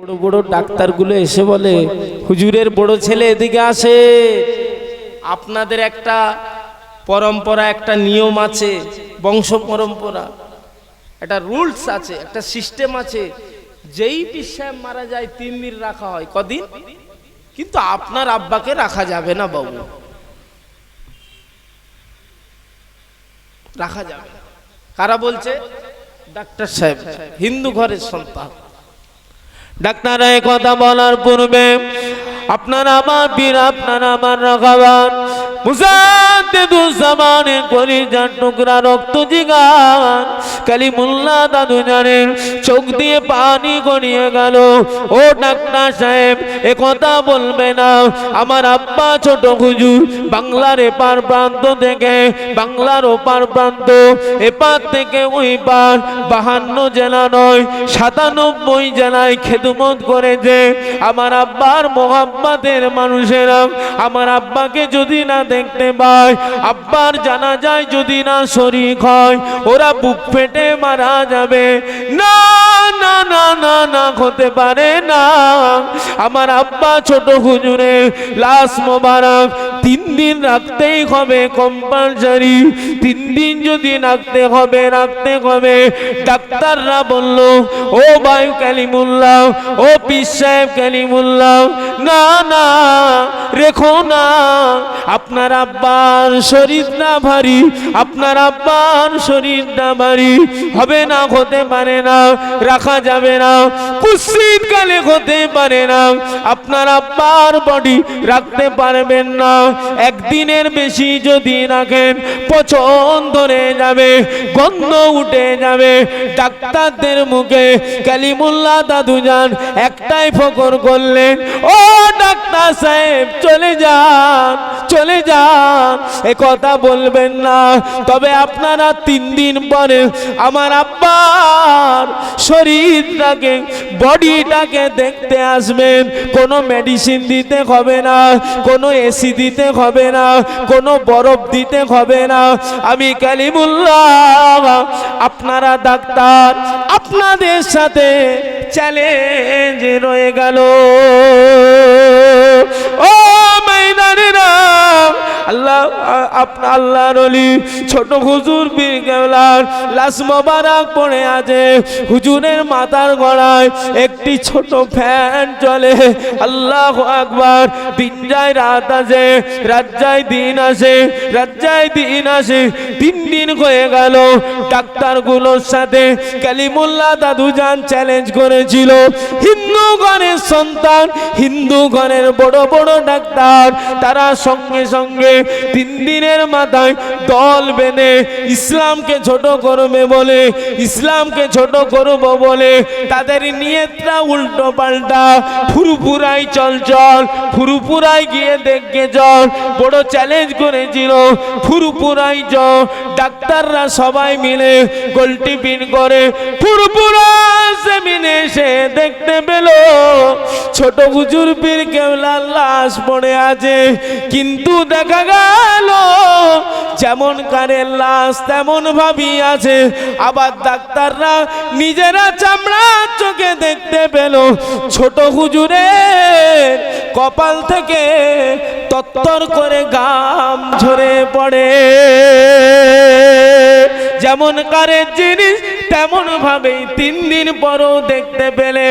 বড় বড় ডাক্তারগুলো এসে বলে, হুজুরের বড় ছেলে এদিকে আসে। আপনাদের একটা পরম্পরা, একটা নিয়ম আছে, বংশ পরম্পরা। একটা রুলস আছে, একটা সিস্টেম আছে। যেই পিসায় মারা যায়, তিন দিন রাখা হয়। কদিন? কিন্তু আপনার আব্বাকে রাখা যাবে না বাবু। রাখা যাবে কারা বলছে? ডাক্তার সাহেব, হিন্দু ঘরের সন্তান। ডাক্তার কথা বলার পূর্বে আপনার আমার বীর, আপনার আমার রাখাবান মুসাদ্দুজ্জামানে কলিজার টুকরা রক্ত জিগান। কালিমুল্লাহ দাদু জানেন চোখ দিয়ে পানি গড়িয়ে গেল। ও ডাক্তার সাহেব, এ কথা বলবে না। আমার আব্বা ছোট হুজুর বাংলার এপার প্রান্ত থেকে, বাংলার ওপার প্রান্ত। এপার থেকে ওই পার বাহান্ন জেলা নয়, সাতানব্বই জেলায় খেদমত করেছে। আমার আব্বার মোহাম্মদের মানুষেরা, আমার আব্বাকে যদি না দেখতে পায়, আব্বার জানা যায় যদি না শরিক হয়, ওরা বুক ফেটে মারা যাবে। না না না না হতে পারে না। আমার আব্বা ছোট হুজুরে লাশ মোবারক তিন দিন রাখতেই হবে কম্পালসারি তিন দিন যদি রাখতে হবে রাখতে হবে। ডাক্তাররা বলল, ও বায়ু কালিমুল্লাহ, ও পীর সাহেব কালিমুল্লাহ, না না, রেখো না। আপনার আব্বার শরীর না ভারী, আপনার আব্বার শরীর না ভারী। হবে না, হতে পারে না, রাখা যাবে না। কুশ্চিত কালে হতে পারে না। আপনার আব্বার বডি রাখতে পারবেন না। একদিনের বেশি যদি রাখেন পচন ধরে যাবে, গন্ধ উঠে যাবে। ডাক্তারদের মুখে কালিমুল্লাহ দাদু যান একটাই ফকর করলেন, ও ডাক্তার সাহেব, চলে যান চলে যান। এ কথা বলবেন না। তবে আপনারা তিন দিন পরে আমার আব্বার শরীরটাকে, বডিটাকে দেখতে আসবেন। কোনো মেডিসিন দিতে হবে না, কোনো এসি দিতে হবে না, কোনো বরফ দিতে হবে না। আমি কালিমুল্লাহ, আপনারা ডাক্তার, আপনাদের সাথে চ্যালেঞ্জ রয়ে গেল। ও মাইদানেরা আল্লাহ, আপনা আল্লাহর অলি, ছোট হুজুর বীর কেবলার লাশ মোবারক পড়ে আছে, হুজুরের মাথার গড়ায় একটি ছোট ফ্যান চলে, আল্লাহ আকবার, দিন যায় রাত আসে, রাত যায় দিন আসে, রাত যায় দিন আসে তিন দিন হয়ে গেল, ডাক্তারগুলোর সাথে কালিমুল্লাহ দাদু যান চ্যালেঞ্জ করেছিল, হিন্দু ঘরের সন্তান, হিন্দু ঘরের বড় বড় ডাক্তার, তারা সঙ্গে সঙ্গে তিন দিনের মাথায় দল বেঁধে ইসলামকে ছোট করবে বলে, ইসলামকে ছোট করব বলে, তাদের নিয়তটা উল্টো পাল্টা। ফুরফুরাই চল চল, ফুরফুরাই গিয়ে দেখে চল। বড় চ্যালেঞ্জ করেছিল, ফুরফুরাই চ ডাক্তাররা সবাই মিলে গোলটি পিন করে ফুরফুরা সেমিনে সে দেখতে পেল, ছোট হুজুর পীর কেবলার লাশ পড়ে আছে। কিন্তু দেখা গেল যেমন কারের লাশ, তেমন ভাবি আছে। আবার ডাক্তাররা নিজেরা চামড়া চোখে দেখতে পেল। ছোট হুজুরে কপাল থেকে তত্তর করে গাম ঝরে পড়ে। যেমন কারের জিনিস, তেমন ভাবেই তিন দিন পরও দেখতে পেলে।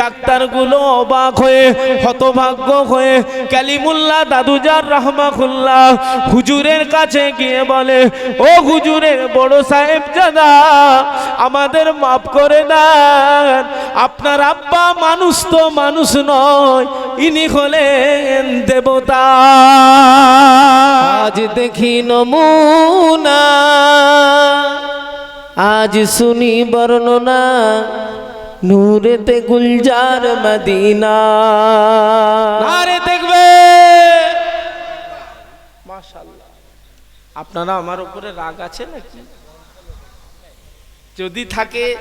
ডাক্তারগুলো অবাক হয়ে, হতভাগ্য হয়ে কালিমুল্লাহ দাদুজার রহমাকুল্লাহ হুজুরের কাছে গিয়ে বলে, ও হুজুরের বড় সাহেব জাদা, আমাদের মাফ করে দেন। আপনার আব্বা মানুষ তো মানুষ নয়, ইনি হলেন দেবতা। আজ দেখি নমুনা। আজ শুনি বর্ণনা, নূরেতে গুলজার মদিনা। দেখবে। মাশাআল্লাহ। আপনারা আমার উপরে রাগ আছে নাকি? যদি থাকে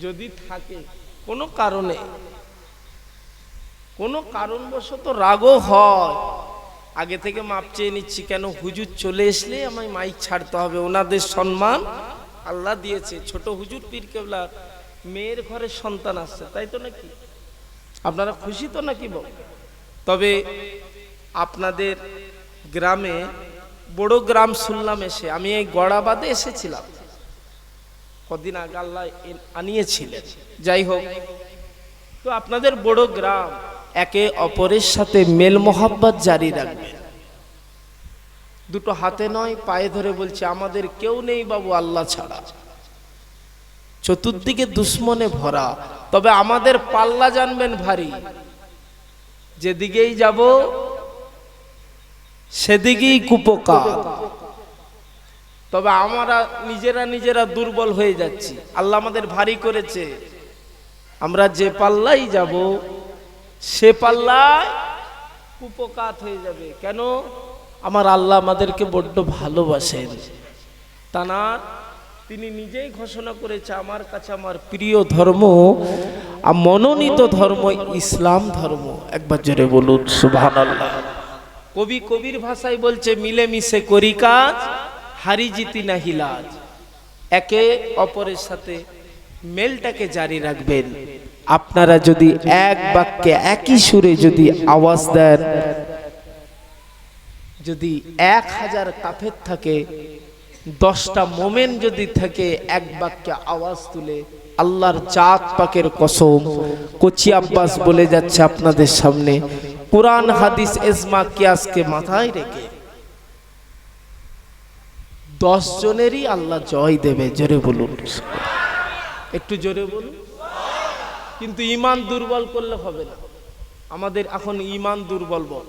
যদি থাকে, কোনো কারণে, কোনো কারণবশত রাগও হয়। আগে থেকে মাপ চেয়ে নিচ্ছি কেন? হুজুর চলে আসলে আমায় মাইক ছাড়তে হবে, ওনাদের সম্মান আল্লাহ দিয়েছে। ছোট হুজুর পীর কেবলার মেয়ের ঘরে সন্তান আসছে তাই তো নাকি? আপনারা খুশি তো নাকি বল? তবে আপনাদের গ্রামে, বড় গ্রাম শুনলাম এসে, আমি এই গড়াবাদে এসেছিলাম। কদিন আগে আল্লাহ আনিয়েছিলেন। যাই হোক, তো আপনাদের বড় গ্রাম একে অপরের সাথে মেল মোহাব্বত জারি রাখবেন দুটো হাতে নয়, পায়ে ধরে বলছে, আমাদের কেউ নেই বাবু, আল্লাহ ছাড়া। চতুর্দিকে দুশ্মনে ভরা। তবে আমাদের পাল্লা জানবেন ভারী। যেদিকেই যাব, সেদিকেই কুপকার। তবে আমরা নিজেরা নিজেরা দুর্বল হয়ে যাচ্ছি। আল্লাহ আমাদের ভারী করেছে। আমরা যে পাল্লাই যাব সে পাল্লায় কুপকাত হয়ে যাবে। কেন? আমার আল্লাহ আমাদেরকে বড্ড ভালোবাসেন। তানার তিনি নিজেই ঘোষণা করেছে, আমার কাছে আমার প্রিয় ধর্ম মনোনীত ধর্ম ইসলাম ধর্ম। একবার জোরে বলুন সুবহান আল্লাহ কবি কবির ভাষায় বলছে, মিলেমিশে করি কাজ, হারি জিতি না হিলাজ একে অপরের সাথে মেলটাকে জারি রাখবেন। আপনারা যদি এক বাক্যে একই সুরে যদি আওয়াজ দেন, যদি এক হাজার কাফের থাকে, দশটা মোমেন যদি থাকে, এক বাক্যে আওয়াজ তুলে, আল্লাহর জাত পাকের কসম, কচি আব্বাস বলে যাচ্ছে আপনাদের সামনে, কোরআন, হাদিস এজমা কিয়াসকে মাথায় রেখে। দশ জনেরই আল্লাহ জয় দেবে, জোরে বলুন। একটু জোরে বলুন। কিন্তু ইমান দুর্বল করলে হবে না। আমাদের এখন ইমান দুর্বল বল।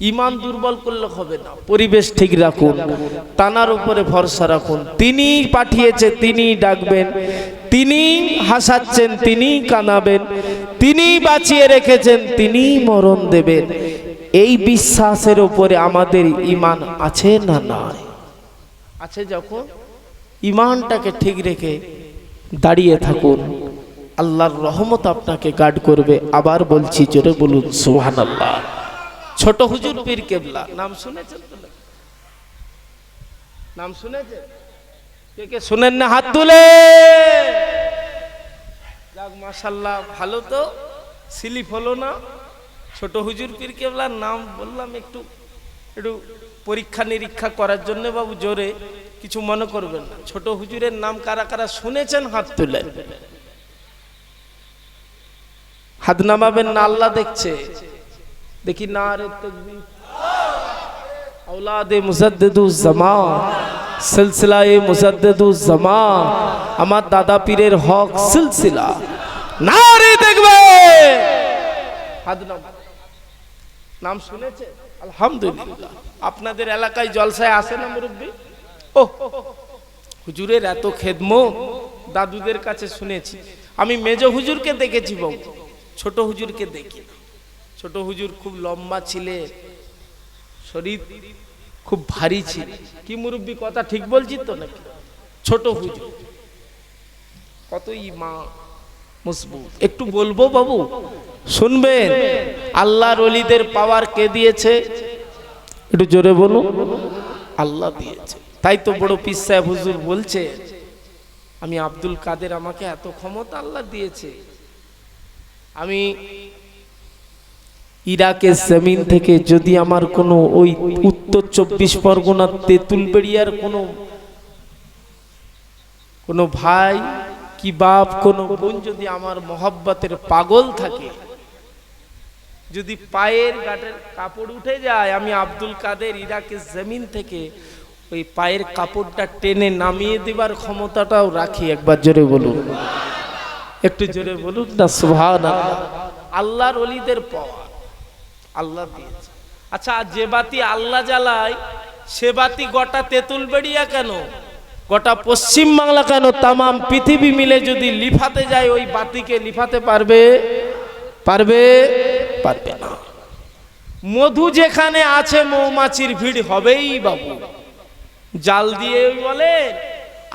ইমান দুর্বল করলে হবে না। পরিবেশ ঠিক রাখুন তানার উপরে ভরসা রাখুন। তিনি পাঠিয়েছে তিনি ডাকবেন তিনি হাসাচ্ছেন তিনি কানাবেন তিনি বাঁচিয়ে রেখেছেন তিনি মরণ দেবেন। এই বিশ্বাসের উপরে আমাদের ইমান আছে না নাই? আছে যখন ইমানটাকে ঠিক রেখে দাঁড়িয়ে থাকুন। আল্লাহর রহমত আপনাকে গার্ড করবে। আবার বলছি, জোরে বলুন সুহান আল্লাহ ছোট হুজুর পীর কেবলা। নাম শুনেছেন নাম শুনেছেন? শুনেন না? হাত তুলে! যাক মাশাল্লাহ ভালো তো। স্লিপ হলো না। ছোট হুজুর পীর কেবলার নাম বললাম একটু একটু পরীক্ষা নিরীক্ষা করার জন্য বাবু, জোরে। কিছু মনে করবেন না। ছোট হুজুরের নাম কারা কারা শুনেছেন? হাত তুলেন হাত নামাবেন না, আল্লাহ দেখছে। দেখি না রে তকবীর اولاد মুজাদ্দুজ্জামা সিলসিলায়ে মুজাদ্দুজ্জামা আমার দাদা পীরের হক সিলসিলা। না রে দেখবে হাত নাম শুনেছে আলহামদুলিল্লাহ। আপনাদের এলাকায় জলসায় আসে না মুরব্বী? ও হুজুরের এত খেদমো দাদুদের কাছে শুনেছি। আমি মেজ হুজুরকে দেখেছি বাবু ছোট হুজুরকে দেখি। ছোট হুজুর খুব লম্বা ছিলেন শরীর খুব ভারী ছিল। কি মুরব্বী, কথা ঠিক বলছি তো নাকি? ছোট হুজুর। কতই মা একটু বলব বাবু? শুনবেন, আল্লাহর অলিদের পাওয়ার কে দিয়েছে? একটু জোরে বলুন। আল্লাহ দিয়েছে। তাই তো বড় পিস সাহেব হুজুর বলছে, আমি আব্দুল কাদের আমাকে এত ক্ষমতা আল্লাহ দিয়েছে। আমি ইরাকের জমিন থেকে যদি আমার কোনো ওই উত্তর চব্বিশ পরগনার তেঁতুলবেড়িয়ার কোনো কোনো ভাই কি বাপ, কোনো বোন যদি আমার মহব্বতের পাগল থাকে, যদি পায়ের গাটের কাপড় উঠে যায়, আমি আব্দুল কাদের ইরাকের জমিন থেকে ওই পায়ের কাপড়টা টেনে নামিয়ে দেবার ক্ষমতাটাও রাখি, একবার জোরে বলুন। একটু জোরে বলুন না সুভান আল্লাহর অলিদের পাওয়া আল্লাহ দিয়েছে। আচ্ছা যে বাতি আল্লাহ জ্বালায়, সে বাতি গোটা তেঁতুল বেড়িয়া কেন? গোটা পশ্চিম বাংলা কেন? তামাম পৃথিবী মিলে যদি লিফাতে যায়, ওই বাতিকে লিফাতে পারবে? পারবে? পারবে না। মধু যেখানে আছে, মৌমাছির ভিড় হবেই বাবু। জাল দিয়েই বলেন,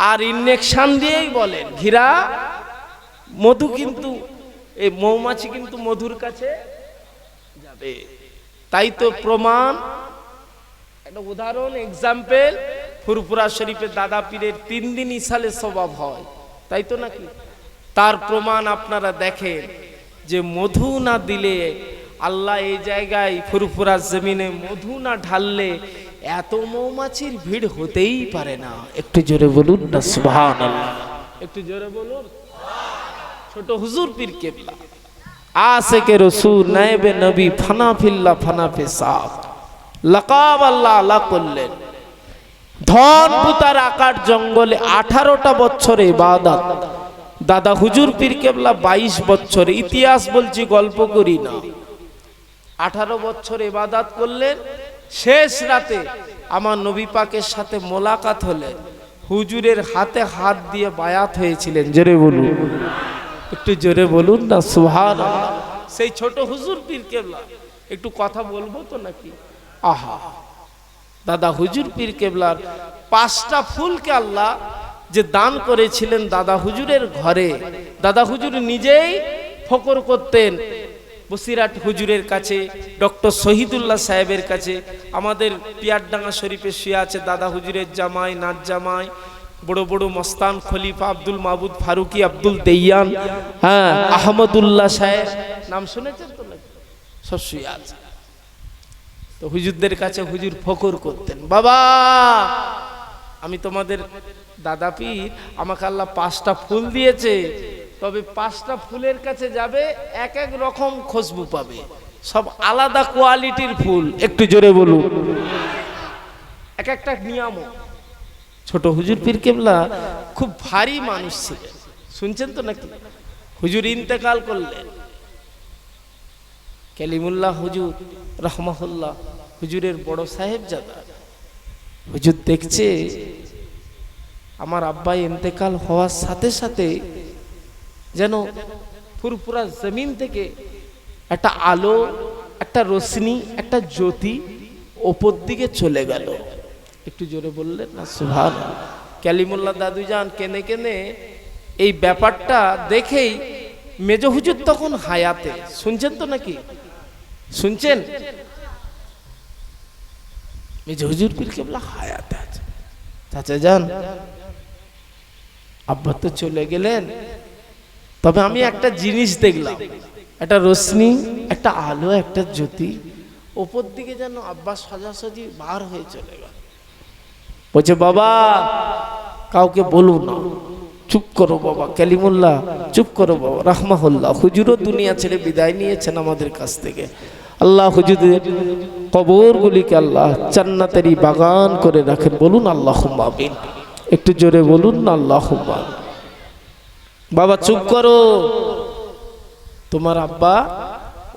আর ইনজেকশন দিয়েই বলেন। ঘিরা মধু কিন্তু এই মৌমাছি কিন্তু মধুর কাছে যাবে। তাই তো প্রমাণ, একটা উদাহরণ এক্সাম্পল ফুরফুরা শরীফের দাদা পীরের তিন দিন ইসালে স্বভাব হয়। তাই তো নাকি? তার প্রমাণ আপনারা দেখেন যে মধু না দিলে আল্লাহ এই জায়গায় ফুরফুরা জমিনে মধু না ঢাললে এত মৌমাছির ভিড় হতেই পারে না। একটু জোরে বলুন না সুবহান একটু জোরে বলুন। ছোট হুজুর পীর কেবলা। আশেকে রসুল, নায়েবে নবী, ফানা ফিল্লা, ফানা পেশাব। লাকাব আল্লাহ আল্লাহ করলেন ধন পুতার আকার জঙ্গলে আঠারোটা বছরে ইবাদত। দাদা হুজুর পীর কেবলা বাইশ বছর। ইতিহাস বলছি গল্প করি না। আঠারো বছর ইবাদত করলেন। শেষ রাতে আমার নবী পাকের সাথে মোলাকাত হলে হুজুরের হাতে হাত দিয়ে বায়াত হয়েছিলেন। জেরে বলুন। একটু জোরে বলুন না সুহান সেই ছোট হুজুর পীর কেবলা একটু কথা বলব তো নাকি? আহা। দাদা হুজুর পীর কেবলার পাঁচটা ফুলকে আল্লাহ যে দান করেছিলেন দাদা হুজুরের ঘরে, দাদা হুজুর নিজেই ফকর করতেন। বসিরাট হুজুরের কাছে, ডক্টর শহীদুল্লাহ সাহেবের কাছে, আমাদের পিয়ারডাঙ্গা শরীফে শুয়ে আছে দাদা হুজুরের জামাই নাচ জামাই বড় বড় মস্তান খলিফা আব্দুল মাহবুদ ফারুকি আব্দুল দেয়ান হ্যাঁ আহমদুল্লাহ সাহেব। নাম শুনেছেন তো সব শুয়ে আছে। তো হুজুরদের কাছে হুজুর ফকর করতেন, বাবা, আমি তোমাদের দাদা পীর, আমাকে আল্লাহ পাঁচটা ফুল দিয়েছে, তবে পাঁচটা ফুলের কাছে যাবে এক এক রকম খুশবু পাবে। সব আলাদা কোয়ালিটির ফুল, একটু জোরে বলুন। এক একটা নিয়ামক। ছোট হুজুর পীর কেবলা খুব ভারী মানুষ ছিলেন। শুনছেন তো নাকি? হুজুর ইন্তেকাল করলেন। কালিমুল্লাহ হুজুর, রহমাহুল্লাহ, হুজুরের বড় সাহেব জাদা হুজুর দেখছে আমার আব্বাই ইন্তেকাল হওয়ার সাথে সাথে যেন ফুরফুরা জমিন থেকে একটা আলো, একটা রশ্মি, একটা জ্যোতি ওপর দিকে চলে গেল। একটু জোরে বললেন, না সুভান ক্যালিমুল্লাহ দাদু যান, কেনে কেনে এই ব্যাপারটা দেখেই মেজ হুজুর তখন হায়াতে, শুনছেন তো নাকি? শুনছেন? মেজ হুজুর পীর কেবলা হায়াতে আছে। চাচা যান, আব্বা তো চলে গেলেন। তবে আমি একটা জিনিস দেখলাম, একটা রশ্মি, একটা আলো, একটা জ্যোতি, ওপর দিকে যেন আব্বা সাজাসাজি বার হয়ে চলে গেল। বলছে, বাবা, কাউকে বলুন না। চুপ করো বাবা, কালিমুল্লাহ, চুপ করো বাবা, রাহমাহুল্লাহ। হুজুরও দুনিয়া ছেড়ে বিদায় নিয়েছেন আমাদের কাছ থেকে। আল্লাহ হুজুরের কবরগুলিকে আল্লাহ জান্নাতেরই বাগান করে রাখেন। বলুন আল্লাহ আমিন। একটু জোরে বলুন না আল্লাহ বাবা, চুপ করো। তোমার আব্বা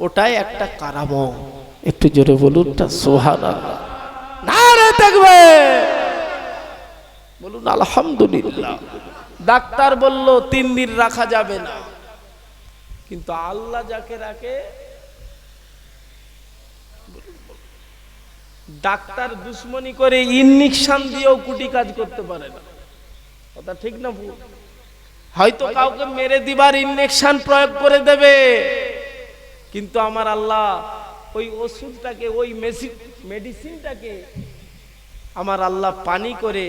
ওটাই একটা কারাম একটু জোরে বলুন না সোহান আল্লাহ না রে দেখবে বলুন, আলহামদুলিল্লাহ। ডাক্তার বলল, তিন দিন রাখা যাবে না। কিন্তু আল্লাহ যাকে রাখে ডাক্তার দুশ্মনী করে ইনজেকশন দিয়েও কুটি কাজ করতে পারে না। কথা ঠিক না ভুল? হয়তো কাউকে মেরে দিবার ইনজেকশন প্রয়োগ করে দেবে। কিন্তু আমার আল্লাহ ওই ওষুধটাকে, ওই মেডিসিনটাকে আমার আল্লাহ পানি করে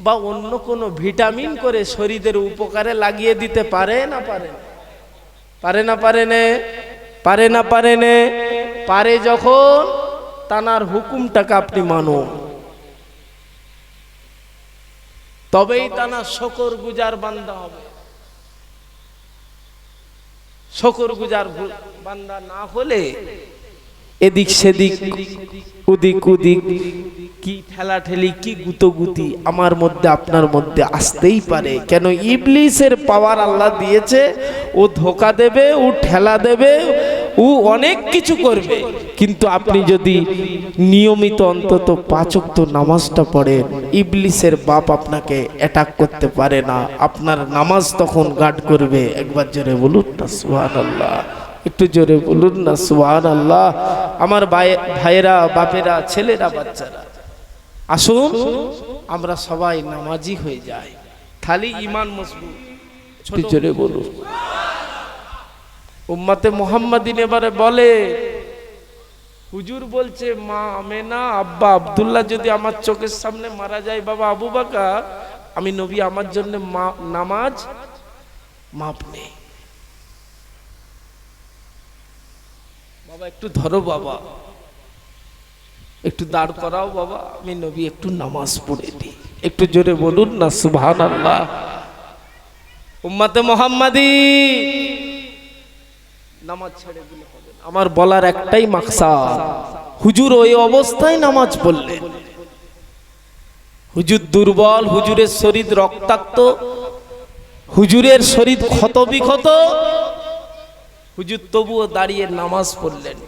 বা অন্য কোনো ভিটামিন করে শরীরের উপকারে লাগিয়ে দিতে পারে না পারে? পারে না পারে নে? পারে না পারে নে? পারে যখন, তানার হুকুমটাকে আপনি মানুন তবেই তানা শকর গুজার বান্দা হবে। শকর গুজার বান্দা না হলে এদিক সেদিক, উদিক উদিক কি ঠেলা ঠেলি কি গুতোগুতি আমার মধ্যে, আপনার মধ্যে আসতেই পারে। কেন ইবলিসের পাওয়ার আল্লাহ দিয়েছে, ও ধোকা দেবে, ও ঠেলা দেবে, ও অনেক কিছু করবে। কিন্তু আপনি যদি নিয়মিত অন্তত পাচক তো নামাজটা পড়েন, ইবলিসের বাপ আপনাকে অ্যাটাক করতে পারে না। আপনার নামাজ তখন গার্ড করবে। একবার জোরে বলুন না সুহান আল্লাহ একটু জোরে বলুন না সুহান আল্লাহ আমার ভাই- ভাইয়েরা, বাপেরা, ছেলেরা, বাচ্চারা। আসুন। আমরা সবাই নামাজি হয়ে যাই। খালি ইমান মজবুত। জোরে বলুন। উম্মাতে মোহাম্মদিন এবারে বলে হুজুর বলছে মা আমেনা আব্বা আব্দুল্লাহ যদি আমার চোখের সামনে মারা যায় বাবা আবু বাকার আমি নবী আমার জন্য নামাজ মাপ নেই। বাবা একটু ধরো বাবা। একটু দাঁড় করাও বাবা, আমি নবী, একটু নামাজ পড়ে দিই একটু জোরে বলুন না সুবহান আল্লাহ উম্মাতে মোহাম্মদী। নামাজ ছেড়ে দিলে হবে আমার বলার একটাই মাকসাদ, হুজুর ওই অবস্থায় নামাজ পড়লেন হুজুর দুর্বল, হুজুরের শরীর রক্তাক্ত, হুজুরের শরীর ক্ষত বিক্ষত হুজুর তবুও দাঁড়িয়ে নামাজ পড়লেন।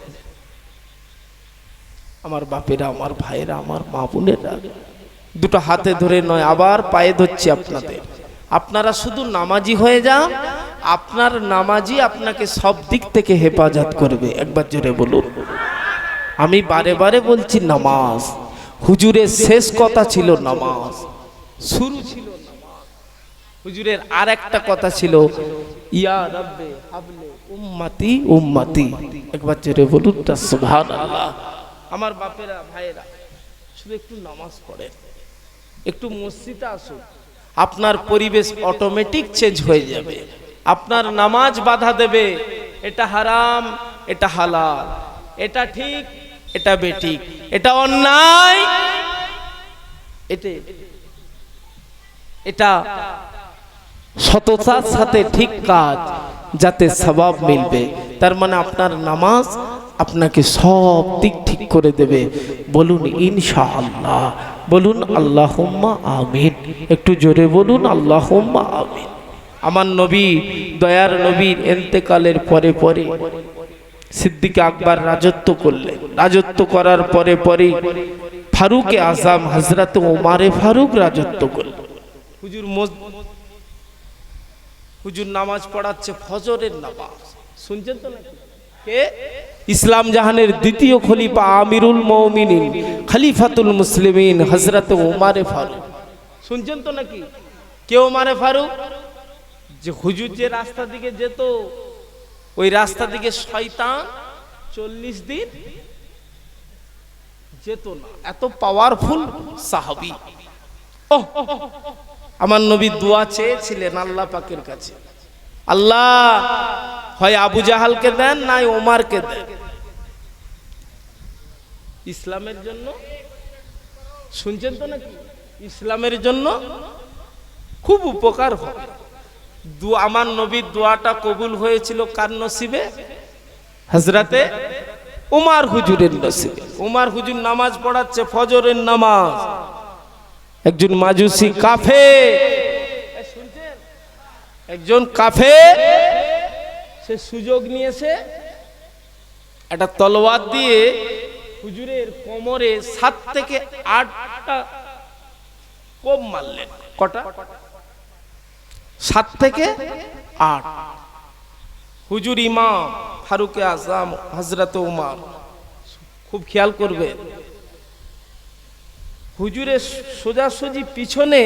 আমার বাপেরা, আমার ভাইয়েরা, আমার মা বোনেরা, দুটো হাতে ধরে নয়, আবার পায়ে ধরছি আপনাদের। আপনারা শুধু নামাজি হয়ে যান, আপনার নামাজি আপনাকে সব দিক থেকে হেফাজত করবে। একবার জোরে বলুন। আমি বারে বারে বলছি নামাজ। হুজুরের শেষ কথা ছিল নামাজ। শুরু ছিল হুজুরের আর একটা কথা ছিল, ইয়া রব্বে হাবলে উম্মতি উম্মতি। একবার জোরে বলুন সুবহানাল্লাহ। আমার বাপেরা, ভাইয়েরা, শুধু একটু নামাজ পড়েন, একটু মসজিদে আসুন। আপনার পরিবেশ অটোমেটিক চেঞ্জ হয়ে যাবে। আপনার নামাজ বাধা দেবে। এটা হারাম, এটা হালাল, এটা ঠিক, এটা বেঠিক, এটা অন্যায়। এটা এটা সততার সাথে ঠিক কাজ, যাতে সবাব মিলবে। তার মানে আপনার নামাজ আপনাকে সব দিক ঠিক করে দেবে। বলুন, ইনশাআল্লাহ। বলুন, আল্লাহুম্মা আমিন। একটু জোরে বলুন, আল্লাহুম্মা আমিন। আমার নবী, দয়ার নবীর এন্তেকালের পরে পরে সিদ্দিক আকবর রাজত্ব করলেন। রাজত্ব করার পরে পরে ফারুকে আজম হজরত ওমারে ফারুক রাজত্ব করলেন। হুজুর হুজুর নামাজ পড়াচ্ছে ফজরের নামাজ। শুনছেন তো নাকি? ইসলাম জাহানের দ্বিতীয় খলিফা আমিরুল মৌমিনিন, খলিফাতুল মুসলিমিন হজরত ওমারে ফারুক। শুনছেন তো নাকি? কে ওমারে ফারুক? যে হুজুর যে রাস্তা দিকে যেত, ওই রাস্তা দিকে শয়তান চল্লিশ দিন যেত না। এত পাওয়ারফুল সাহাবি। আমার নবী দোয়া চেয়েছিলেন আল্লাহ পাকের কাছে। আল্লাহ, হয় আবু জাহালকে দেন, নাই ওমারকে দেন। ইসলামের জন্য? শুনছেন তো নাকি? ইসলামের জন্য খুব উপকার হবে দু- আমার নবীর দোয়াটা কবুল হয়েছিল কার নসিবে? হজরতে উমার হুজুরের নসিবে। উমার হুজুর নামাজ পড়াচ্ছে ফজরের নামাজ। একজন মাজুসি কাফে একজন কাফে, সে সুযোগ নিয়েছে, একটা তলোয়ার দিয়ে হুজুরের কোমরে সাত থেকে আটটা কোপ মারলেন। কটা? সাত থেকে আট। হুজুর ইমাম ফারুকে আজম হজরত উমার, খুব খেয়াল করবে। হুজুরের সোজাসুজি পিছনে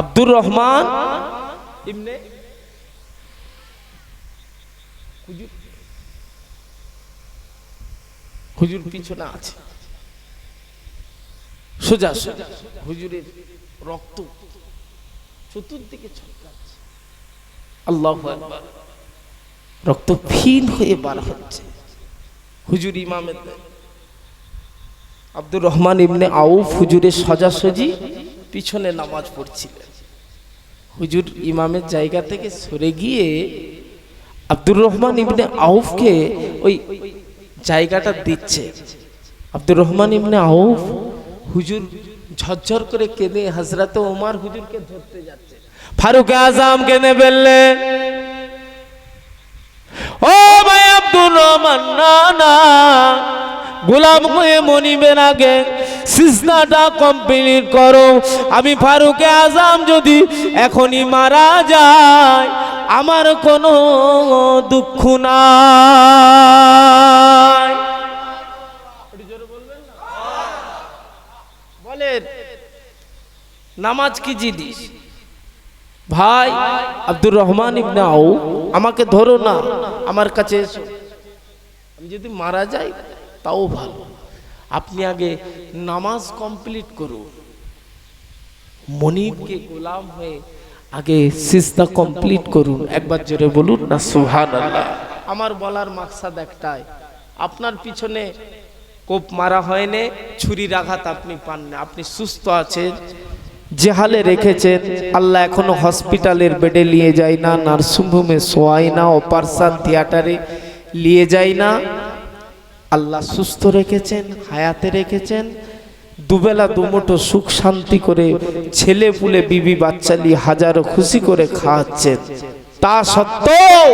আব্দুর রহমান ইমনে হুজুর হুজুর পিছনে আছে সোজা সোজা হুজুরের রক্ত চতুর্দিকে ছড়াচ্ছে আল্লাহ রক্ত ফিন হয়ে বার হচ্ছে হুজুর ইমামের আব্দুর রহমান ইবনে আউফ হুজুরের সোজাসুজি পিছনে নামাজ পড়ছিলেন হুজুর ইমামের জায়গা থেকে সরে গিয়ে আব্দুর রহমান ইবনে আউফকে ওই জায়গাটা দিচ্ছে। আব্দুর রহমান ইবনে আউফ হুজুর ঝরঝর করে কেঁদে হজরত ওমার হুজুরকে ধরতে যাচ্ছে। ফারুক আজম কেঁদে ফেললেন ও ভাই আব্দুর রহমান, না না গোলাম হয়ে মনিবের আগে সিজনাটা কমপ্লিট করো। আমি ফারুকে আজাম যদি এখনই মারা যায় আমার কোনো দুঃখ নাই। বলেন নামাজ কি জিনিস? ভাই আব্দুর রহমান ইবনে আউ আমাকে ধরো না আমার কাছে এসো। আমি যদি মারা যাই তাও ভালো। আপনি আগে নামাজ কমপ্লিট করুন। মনিবকে গোলাম হয়ে আগে সিস্তা কমপ্লিট করুন। একবার জোরে বলুন না সুহান আমার বলার মাকসাদ একটাই, আপনার পিছনে কোপ মারা হয়নি ছুরির আঘাত আপনি পান না আপনি সুস্থ আছেন, জেহালে রেখেছেন, আল্লাহ এখনও হসপিটালের বেডে নিয়ে যায় না, নার্সিংহোমে শোয়ায় না অপারেশন থিয়েটারে নিয়ে যায় না। আল্লাহ সুস্থ রেখেছেন, হায়াতে রেখেছেন। দুবেলা, দুমুঠো সুখ শান্তি করে ছেলে পুলে বিবি বাচ্চা নিয়ে হাজারো খুশি করে খাওয়াচ্ছেন। তা সত্ত্বেও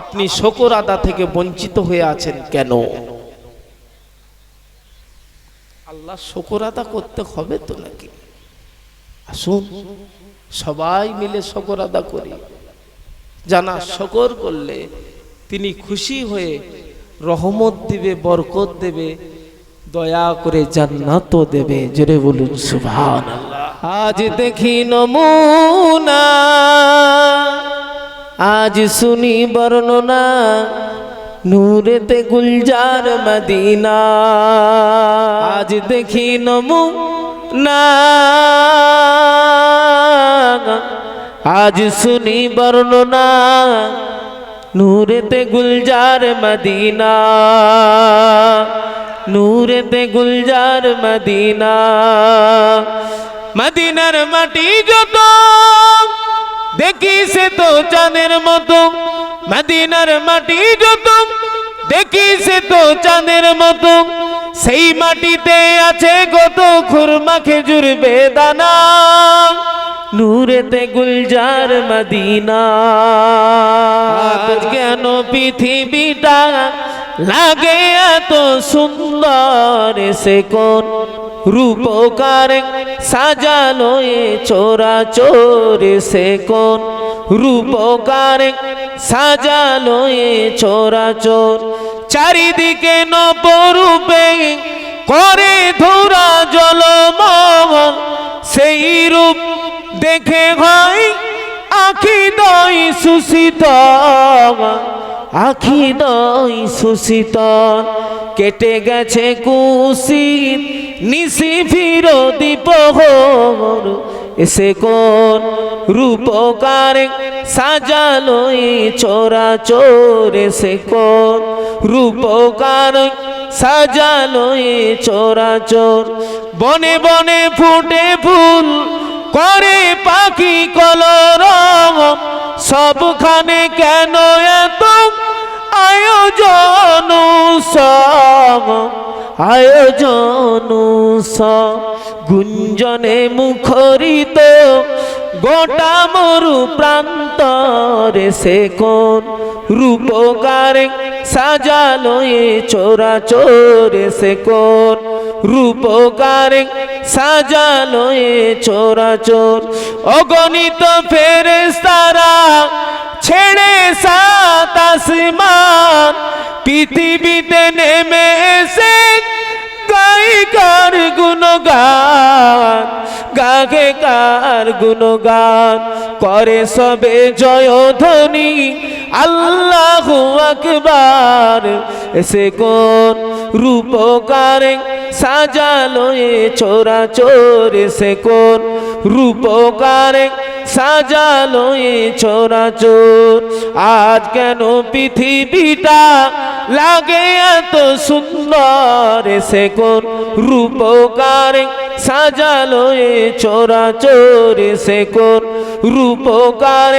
আপনি শকর আদা থেকে বঞ্চিত হয়ে আছেন কেন? আল্লাহ শকর আদা করতে হবে তো নাকি? আসুন, সবাই মিলে শকর আদা করি। জানা, শকর করলে তিনি খুশি হয়ে রহমত দিবে, বরকত দেবে, দয়া করে জান্নাত দেবে। জোরে বলুন সুভান আজ দেখি নমুনা, আজ শুনি বর্ণনা, নূরেতে গুলজার মদিনা। আজ দেখি নমুনা, আজ শুনি বর্ণনা নূরেতে গুলজার মদিনা, নূরেতে গুলজার মদিনা, মদিনার মাটি যত, দেখি সে তো চাঁদের মতো, মদিনার মাটি যত, দেখি সে তো চাঁদের মতো, সেই মাটিতে আছে কত খুরমা খেজুর বেদানা। নূরেতে গুলজার মদিনা। কেন পৃথিবীটা লাগে এত সুন্দর? সে কোন রূপকার সাজালো এ চোরা চোর? সে কোন রূপকার সাজালো এ চোরা চোর? চারিদিকে নবরূপে করে ধরা জলমহল সেই রূপ দেখে ভাই, আখি দই সুশীত আখি দই সুশীত কেটে গেছে কুশিত, নিশি ফির দীপহর এসে কোন রূপকার সাজালো চোরা চোর? এসে কোন রূপকার সাজালো এই চোরা চোর? বনে বনে ফুটে ফুল করে পাখি কলর সবখানে কেন এত আয়োজন সব আয়োজন গুঞ্জনে মুখরিত গোটা মরু প্রান্তরে সে কোন রূপকার সাজালো এ চোরা চোরে সে কোন রূপকার সাজালো এ চোরা চোর। অগণিত ফেরেস্তারা ছেড়ে সাত আসমান। পৃথিবীতে নেমে এসে গায়িকার গুণগান গাগে কার গুণগান করে সবে জয়ধ্বনি। আল্লাহ আকবার। এসে কোন রূপকার সাজালো এ চোরা চোর সে কোন রূপকার? সাজালো এ চোরা চোর। আজ কেন পৃথিবীটা লাগে এত সুন্দর? সে কোন রূপকার? সাজালো এ চোরা চোর সে কোন রূপকার?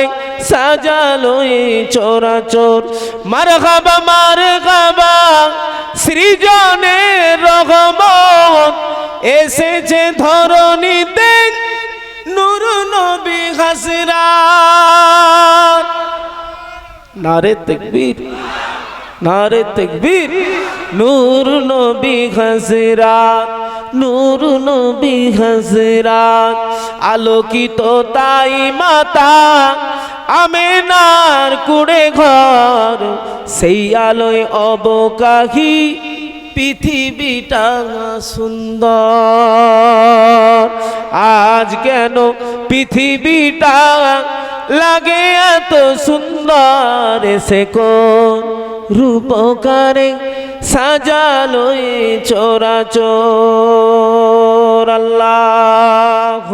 সাজালো এ চোরা চোর। মার খাবা মার খাবা সৃজনের রহমত এসেছে ধরণীতে নূর নবী হাসরা নারে তকবীর নারে তকবীর। নূর নবী হাসরাত নূর নবী হাসরাত আলোকিত তাই মাতা আমেনার কুড়ে ঘর, সেই আলোয় অবকাহি পৃথিবীটা সুন্দর। আজ কেন পৃথিবীটা লাগে এত সুন্দর? সে কোন রূপকারে সাজালো চোরা চোর আল্লাহ